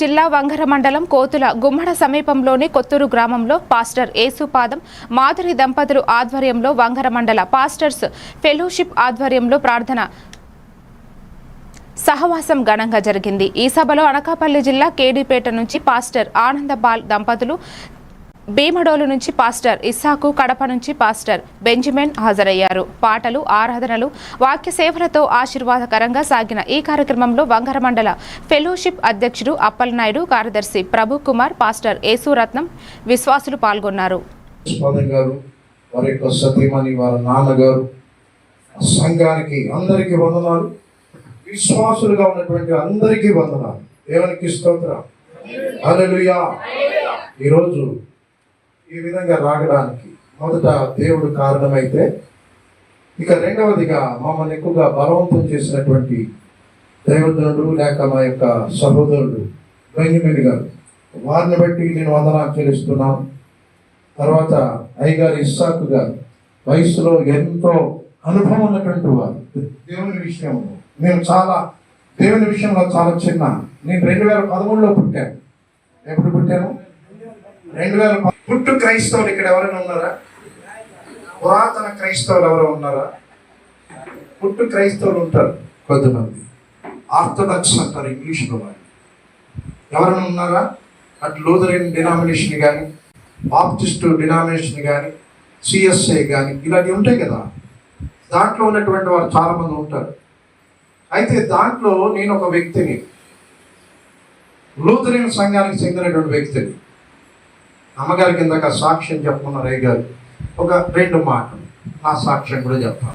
జిల్లా వంగర మండలం కోతుల గుమ్మడ సమీపంలోని కొత్తూరు గ్రామంలో పాస్టర్ ఏసుపాదం మాధురి దంపతులు ఆధ్వర్యంలో వంగర మండల పాస్టర్స్ ఫెలోషిప్ ఆధ్వర్యంలో ప్రార్థన సహవాసం ఘనంగా జరిగింది. ఈ సభలో అనకాపల్లి జిల్లా కేడీపేట నుంచి పాస్టర్ ఆనందపాల్ దంపతులు భీమడోలు నుంచి పాస్టర్ ఇస్సాకు కడప నుంచి పాస్టర్ బెంజమిన్ హాజరయ్యారు. పాటలు ఆరాధనలు వాక్య సేవలతో ఆశీర్వాదకరంగా సాగిన ఈ కార్యక్రమంలో వంగర మండల ఫెలోషిప్ అధ్యక్షుడు అప్పలనాయుడు కార్యదర్శి ప్రభు కుమార్ పాస్టర్ యేసురత్నం విశ్వాసులు పాల్గొన్నారు. సంఘానికి అందరికీ వందనాలు. విశ్వాసులుగా ఉన్నటువంటి అందరికీ వందనాలు. దేవునికి స్తోత్రం. ఈరోజు ఈ విధంగా రాగడానికి మొదట దేవుడు కారణమైతే ఇక రెండవదిగా మమ్మల్ని ఎక్కువగా బలవంతం చేసినటువంటి దైవజనుడు లేక మా యొక్క సహోదరుడు బెంజమిన్ గారు. వారిని బట్టి నేను వందనాలు చెల్లిస్తున్నాను. తర్వాత అయ్యగారు ఇస్సాకు గారు వయసులో ఎంతో అనుభవం ఉన్నటువంటి వారు. దేవుని విషయంలో నేను చాలా దేవుని విషయంలో చాలా చిన్న నేను రెండు వేల పదమూడులో పుట్టాను. ఎప్పుడు పుట్టాను? రెండు వేల పుట్టు క్రైస్తవులు ఇక్కడ ఎవరైనా ఉన్నారా? పురాతన క్రైస్తవులు ఎవరైనా ఉన్నారా? పుట్టు క్రైస్తవులు ఉంటారు కొద్దిమంది ఆర్థడాక్స్ అంటారు ఇంగ్లీష్లో వాళ్ళు ఎవరైనా ఉన్నారా? అటు లూథరన్ డినామినేషన్ కానీ బాప్టిస్ట్ డినామినేషన్ కానీ సిఎస్ఐ కానీ ఇలాంటివి ఉంటాయి కదా. దాంట్లో ఉన్నటువంటి వారు చాలా మంది ఉంటారు. అయితే దాంట్లో నేను ఒక వ్యక్తిని లూథరన్ సంఘానికి చెందినటువంటి వ్యక్తిని అమ్మగారి కింద సాక్ష్యం చెప్పుకున్న రేగారు గారు ఒక రెండు మాటలు. నా సాక్ష్యం కూడా చెప్తాను.